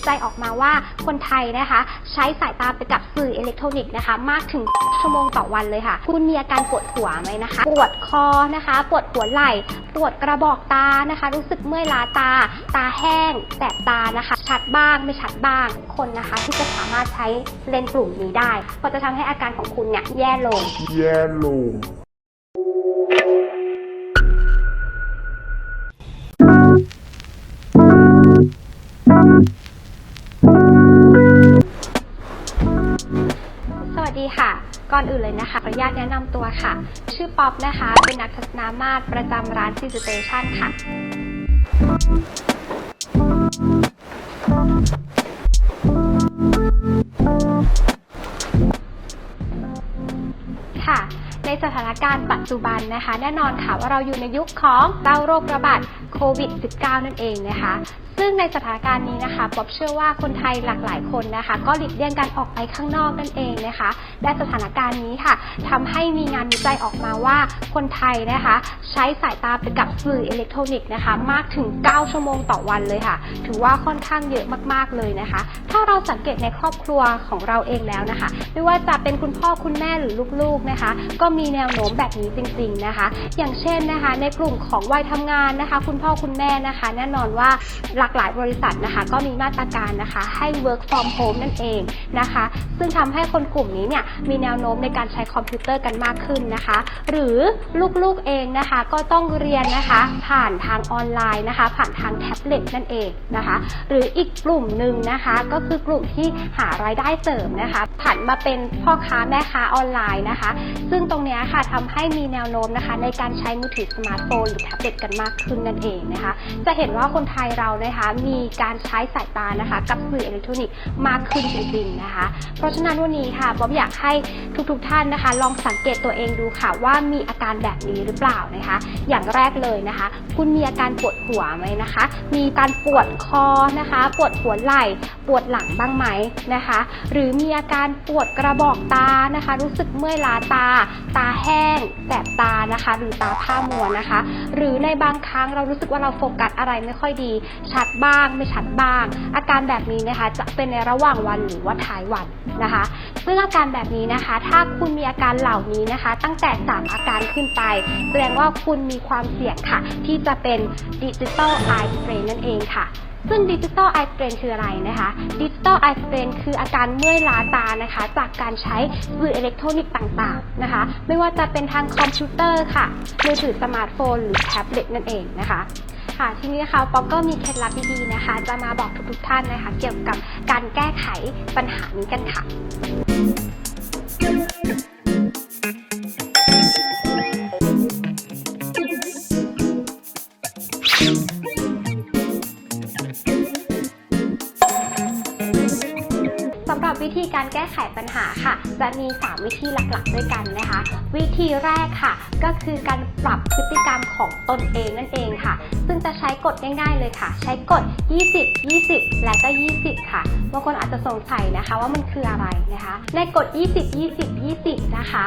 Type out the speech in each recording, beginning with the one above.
วิจัยออกมาว่าคนไทยนะคะ ใช้สายตาไปกับสื่ออิเล็กทรอนิกส์นะคะ มากถึงชั่วโมงต่อวันเลยค่ะ คุณมีอาการปวดหัวไหมนะคะ ปวดคอนะคะ ปวดหัวไหล่ปวดกระบอกตานะคะ รู้สึกเมื่อยล้าตา ตาแห้งแสบตานะคะ ชัดบ้างไม่ชัดบ้างคนนะคะ ที่จะสามารถใช้เลนส์กลุ่มนี้ได้ ก็จะทำให้อาการของคุณเนี่ยแย่ลง แย่ลง วัสดีค่ะ ก่อนอื่นเลยนะคะขออนุญาตแนะนำตัวค่ะ ชื่อป๊อปนะคะ เป็นนักทัศนามาตรประจำร้านซีสเตชันค่ะ ค่ะ ในสถานการณ์ปัจจุบันนะคะ แน่นอนค่ะว่าเราอยู่ในยุคของเจ้าโรคระบาดโควิด -19 นั่นเองนะคะ ซึ่งในสถานการณ์นี้นะคะป๊อบเชื่อว่าคนไทยหลากหลายคนนะคะ ก็หลีกเลี่ยงการออกไปข้างนอกนั่นเองนะคะ และสถานการณ์นี้ค่ะทำให้มีงานวิจัยออกมาว่าคนไทยนะคะ ใช้สายตาไปกับสื่ออิเล็กทรอนิกส์นะคะ มากถึง 9 ชั่วโมงต่อวันเลยค่ะ ถือว่าค่อนข้างเยอะมากๆเลยนะคะ ถ้าเราสังเกตในครอบครัวของเราเองแล้วนะคะ ไม่ว่าจะเป็นคุณพ่อคุณแม่หรือลูกๆนะคะ ก็มีแนวโน้มแบบนี้จริง ๆนะคะ อย่างเช่นนะคะ ในกลุ่มของวัยทำงานนะคะ คุณพ่อคุณแม่นะคะ แน่นอนว่าหลากหลายบริษัทนะคะก็มีมาตรการนะคะให้ work from home นั่นเองนะคะ ซึ่งทำให้คนกลุ่มนี้เนี่ยมีแนวโน้มในการใช้คอมพิวเตอร์กันมากขึ้นนะคะ หรือลูกๆเองนะคะก็ต้องเรียนนะคะผ่านทางออนไลน์นะคะ ผ่านทางแท็บเล็ตนั่นเองนะคะ หรืออีกกลุ่มหนึ่งนะคะก็คือกลุ่มที่หารายได้เสริมนะคะผันมาเป็นพ่อค้าแม่ค้าออนไลน์นะคะ ซึ่งตรงนี้ค่ะทำให้มีแนวโน้มนะคะ ในการใช้มือถือสมาร์ทโฟนหรือแท็บเล็ตกันมากขึ้นนั่นเองนะคะ จะเห็นว่าคนไทยเราเนี่ยะคะมีการใช้สายตานะคะ กับสื่ออิเล็กทรอนิกส์มากขึ้นจริงๆนะคะ เพราะฉะนั้นวันนี้ค่ะบ๊อบอยากให้ทุกๆท่านนะคะ ลองสังเกตตัวเองดูค่ะว่ามีอาการแบบนี้หรือเปล่านะคะ อย่างแรกเลยนะคะ คุณมีอาการปวดหัวไหมนะคะ มีการปวดคอนะคะ ปวดหัวไหล่ปวดหลังบ้างไหมนะคะ หรือมีอาการปวดกระบอกตานะคะ รู้สึกเมื่อยล้าตา ตาแห้งแสบตานะคะ หรือตาผ้ามัวนะคะ หรือในบางครั้งเรารู้สึกว่าเราโฟกัสอะไรไม่ค่อยดีชัดบ้าง ไม่ชัดบ้าง อาการแบบนี้นะคะจะเป็นในระหว่างวันหรือว่าท้ายวันนะคะ ซึ่งอาการแบบนี้นะคะ ถ้าคุณมีอาการเหล่านี้นะคะ ตั้งแต่ 3 อาการขึ้นไป แสดงว่าคุณมีความเสี่ยงค่ะ ที่จะเป็นดิจิ t a ลไอสเ a รนนั่นเองค่ะซึ่งดิจิ t a ลไอสเ a รนคืออะไรนะคะดิจิ t a ลไอสเ a รนคืออาการเมื่อยล้าตานะคะ จากการใช้สื่ออิเล็กทรอนิกส์ต่างๆนะคะ ไม่ว่าจะเป็นทางคอมพิวเตอร์ค่ะมือถือสมาร์ทโฟนหรือแท็บเล็ตนั่นเองนะคะ ค่ะ ทีนี้นะคะป๊อกก็มีเคล็ดลับดีๆนะคะ จะมาบอกทุกๆท่านนะคะ เกี่ยวกับการแก้ไขปัญหานี้กันค่ะสำหรับวิธีการแก้ไขปัญหาค่ะ จะมี 3 วิธีหลักๆ ด้วยกันนะคะ วิธีแรกค่ะ ก็คือการปรับพฤติกรรมของตนเองนั่นเอง ใช้กฎง่ายๆเลยค่ะ ใช้กฎ20 20 และก็ 20 ค่ะบางคนอาจจะสงสัยนะคะว่ามันคืออะไรนะคะ ในกฎ20 20 20 นะคะ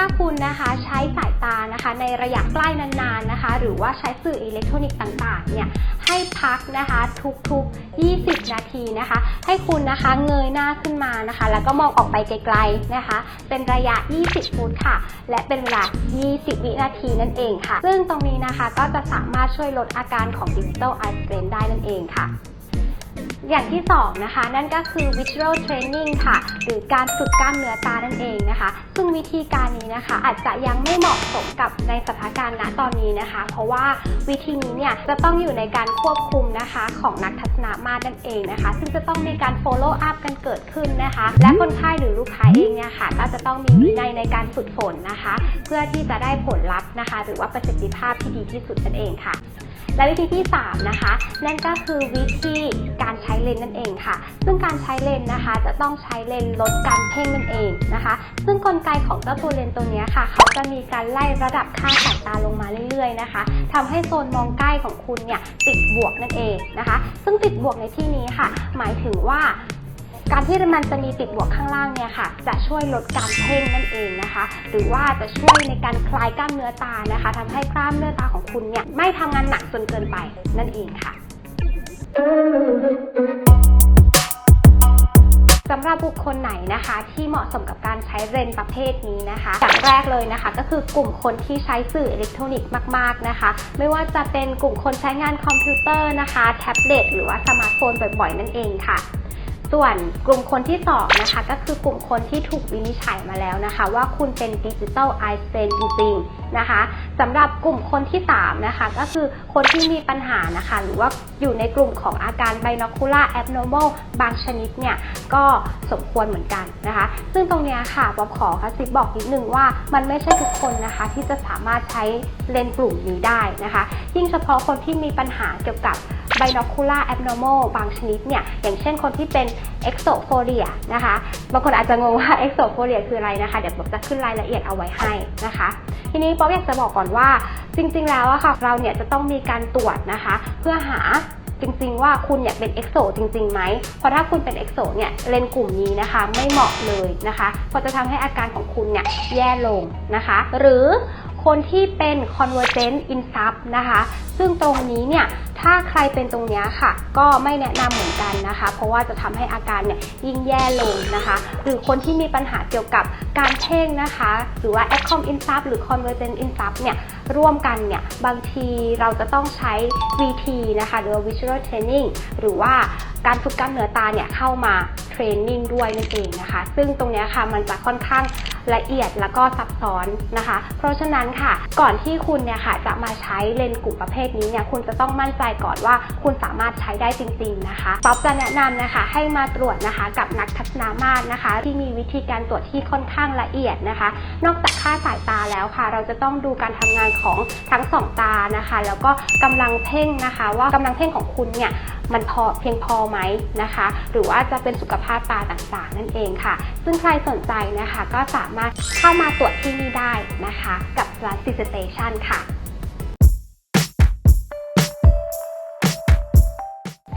ถ้าคุณนะคะใช้สายตานะคะในระยะใกล้นานๆนะคะ หรือว่าใช้สื่ออิเล็กทรอนิกส์ต่างๆเนี่ยให้พักนะคะทุกๆ 20 นาทีนะคะ ให้คุณนะคะเงยหน้าขึ้นมานะคะ แล้วก็มองออกไปไกลๆนะคะ เป็นระยะ 20 ฟุตค่ะ และเป็นเวลา 20 วินาทีนั่นเองค่ะ ซึ่งตรงนี้นะคะก็จะสามารถช่วยลดอาการของดิจิทัลไอสเ a รนได้นั่นเองค่ะ อย่างที่สองนะคะนั่นก็คือ visual training ค่ะ หรือการฝึกกล้ามเนื้อตานั่นเองนะคะ ซึ่งวิธีการนี้นะคะ อาจจะยังไม่เหมาะสมกับในสถานการณ์ณตอนนี้นะคะ เพราะว่าวิธีนี้เนี่ยจะต้องอยู่ในการควบคุมนะคะของนักทัศนามาตรนั่นเองนะคะ ซึ่งจะต้องมีการ follow up กันเกิดขึ้นนะคะ และคนไข้หรือลูกค้าเองเนี่ยค่ะ ก็จะต้องมีวินัยในการฝึกฝนนะคะ เพื่อที่จะได้ผลลัพธ์นะคะ หรือว่าประสิทธิภาพที่ดีที่สุดนั่นเองค่ะ และวิธีที่ 3 นะคะ นั่นก็คือวิธีการใช้เลนนั่นเองค่ะ ซึ่งการใช้เลนนะคะจะต้องใช้เลนลดการเพ่งนั่นเองนะคะ ซึ่งกลไกของเจ้าตัวเลนตัวนี้ค่ะ เขาจะมีการไล่ระดับค่าสายตาลงมาเรื่อยๆ นะคะทำให้โซนมองใกล้ของคุณเนี่ยติดบวกนั่นเองนะคะ ซึ่งติดบวกในที่นี้ค่ะ หมายถึงว่า การที่มันจะมีติดบวกข้างล่างเนี่ยค่ะ จะช่วยลดการเพ่งนั่นเองนะคะ หรือว่าจะช่วยในการคลายกล้ามเนื้อตานะคะทำให้กล้ามเนื้อตาของคุณเนี่ยไม่ทำงานหนักจนเกินไปนั่นเองค่ะสำหรับบุคคลไหนนะคะ ที่เหมาะสมกับการใช้เลนส์ประเภทนี้นะคะอย่างแรกเลยนะคะ ก็คือกลุ่มคนที่ใช้สื่ออิเล็กทรอนิกส์มาก ๆนะคะ ไม่ว่าจะเป็นกลุ่มคนใช้งานคอมพิวเตอร์นะคะ แท็บเล็ตหรือว่าสมาร์ทโฟนบ่อยๆ นั่นเองค่ะ ส่วนกลุ่มคนที่สองนะคะก็คือกลุ่มคนที่ถูกวินิจฉัยมาแล้วนะคะ ว่าคุณเป็นดิจิทัลไอเซนจริงนะคะสำหรับกลุ่มคนที่3นะคะก็คือคนที่มีปัญหานะคะ หรือว่าอยู่ในกลุ่มของอาการ binocular abnormal บางชนิดเนี่ยก็สมควรเหมือนกันนะคะ ซึ่งตรงนี้ค่ะป๊อบขอกระซิบบอกนิดนึงว่ามันไม่ใช่ทุกคนนะคะ ที่จะสามารถใช้เลนส์กลุ่มนี้ได้นะคะ ยิ่งเฉพาะคนที่มีปัญหาเกี่ยวกับ binocular abnormal บางชนิดเนี่ย อย่างเช่นคนที่เป็น exophoria นะคะ บางคนอาจจะงงว่า exophoria คืออะไรนะคะ เดี๋ยวผมจะขึ้นรายละเอียดเอาไว้ให้นะคะ ทีนี้ป๊อปอยากจะบอกก่อนว่าจริง ๆ แล้วอะค่ะ เราเนี่ยจะต้องมีการตรวจนะคะ เพื่อหาจริง ๆ ว่าคุณเนี่ยเป็นเอ็กโซจริงๆไหม เพราะถ้าคุณเป็นเอ็กโซเนี่ยเลนกลุ่มนี้นะคะไม่เหมาะเลยนะคะเพราะจะทำให้อาการของคุณเนี่ยแย่ลงนะคะ หรือคนที่เป็น convergent in sub นะคะ ซึ่งตรงนี้เนี่ย ถ้าใครเป็นตรงนี้ค่ะ ก็ไม่แนะนำเหมือนกันนะคะ เพราะว่าจะทำให้อาการเนี่ยยิ่งแย่ลงนะคะ หรือคนที่มีปัญหาเกี่ยวกับการเพ่งนะคะ หรือว่า ACOM in sub หรือ convergent in sub เนี่ยร่วมกันเนี่ยบางทีเราจะต้องใช้ VT นะคะหรือ visual training หรือว่าการฝึกกล้ามเนื้อตาเนี่ยเข้ามาเทรนนิ่งด้วยนั่นเองนะคะ ซึ่งตรงนี้ค่ะมันจะค่อนข้างละเอียดแล้วก็ซับซ้อนนะคะ เพราะฉะนั้นค่ะ ก่อนที่คุณเนี่ยค่ะจะมาใช้เลนส์กลุ่มประเภทนี้เนี่ยคุณจะต้องมั่นใจก่อนว่าคุณสามารถใช้ได้จริง ๆนะคะป๊อปจะแนะนำนะคะให้มาตรวจนะคะกับนักทัศนามาตรนะคะ ที่มีวิธีการตรวจที่ค่อนข้างละเอียดนะคะ นอกจากค่าสายตาแล้วค่ะ เราจะต้องดูการทำงานของทั้งสองตานะคะ แล้วก็กำลังเพ่งนะคะ ว่ากำลังเพ่งของคุณเนี่ยมันพอเพียงพอไหมนะคะ หรือว่าจะเป็นสุขภาพตาต่างๆ นั่นเองค่ะ ซึ่งใครสนใจนะคะก็สามารถเข้ามาตรวจที่นี่ได้นะคะ กับร้าน C Station ค่ะ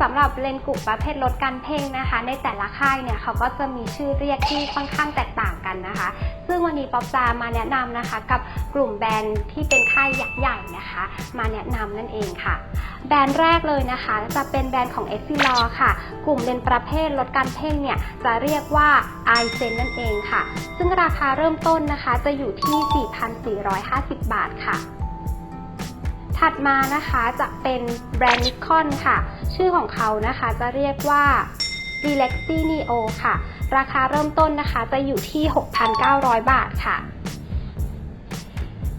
สำหรับเลนส์กลุ่มประเภทลดการเพ่งนะคะ ในแต่ละค่ายเนี่ยเขาก็จะมีชื่อเรียกที่ค่อนข้างแตกต่างกันนะคะ ซึ่งวันนี้ป๊อปจะมาแนะนำนะคะ กับกลุ่มแบรนด์ที่เป็นค่ายยักษ์ใหญ่นะคะ มาแนะนำนั่นเองค่ะ แบรนด์แรกเลยนะคะ จะเป็นแบรนด์ของ e s s i l o ค่ะ กลุ่มเลนส์ประเภทลดการเพ่งเนี่ยจะเรียกว่า i s e n นั่นเองค่ะ ซึ่งราคาเริ่มต้นนะคะจะอยู่ที่ 4,450 บาทค่ะ ถัดมานะคะจะเป็นแบรนด์นิคอนค่ะ ชื่อของเขานะคะจะเรียกว่า Relaxi Neo ค่ะ ราคาเริ่มต้นนะคะจะอยู่ที่ 6,900 บาทค่ะ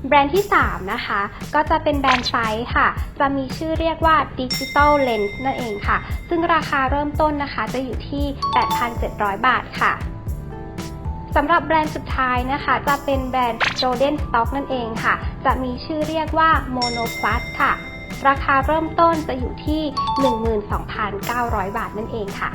แบรนด์ที่ 3 นะคะ ก็จะเป็นแบรนด์ไซส์ค่ะ จะมีชื่อเรียกว่า Digital Lens นั่นเองค่ะ ซึ่งราคาเริ่มต้นนะคะจะอยู่ที่ 8,700 บาทค่ะ สำหรับแบรนด์สุดท้ายนะคะ จะเป็นแบรนด์ Golden Stock นั่นเองค่ะ จะมีชื่อเรียกว่า Mono Plus ค่ะ ราคาเริ่มต้นจะอยู่ที่ 12,900 บาทนั่นเองค่ะ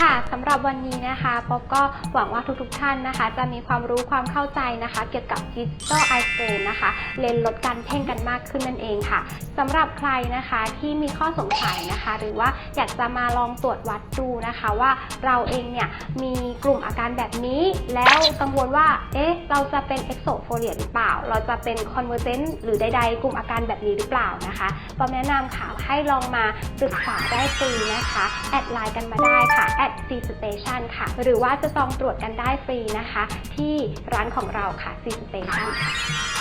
ค่ะสำหรับวันนี้นะคะป๊อบก็หวังว่าทุกๆท่านนะคะ จะมีความรู้ความเข้าใจนะคะ เกี่ยวกับ Digital Eye Strain นะคะเลนลดการเพ่งกันมากขึ้นนั่นเองค่ะสำหรับใครนะคะที่มีข้อสงสัยนะคะ หรือว่าอยากจะมาลองตรวจวัดดูนะคะ ว่าเราเองเนี่ยมีกลุ่มอาการแบบนี้ แล้วกังวลว่าเอ๊ะเราจะเป็น exophoria หรือเปล่า เราจะเป็น convergent หรือใดๆ กลุ่มอาการแบบนี้หรือเปล่านะคะป๊อบแนะนำค่ะให้ลองมาปรึกษาได้ฟรีนะคะแอดไลน์กันมาได้ค่ะ at C Station ค่ะ หรือว่าจะจองตรวจกันได้ฟรีนะคะ ที่ร้านของเราค่ะ C Station ค่ะ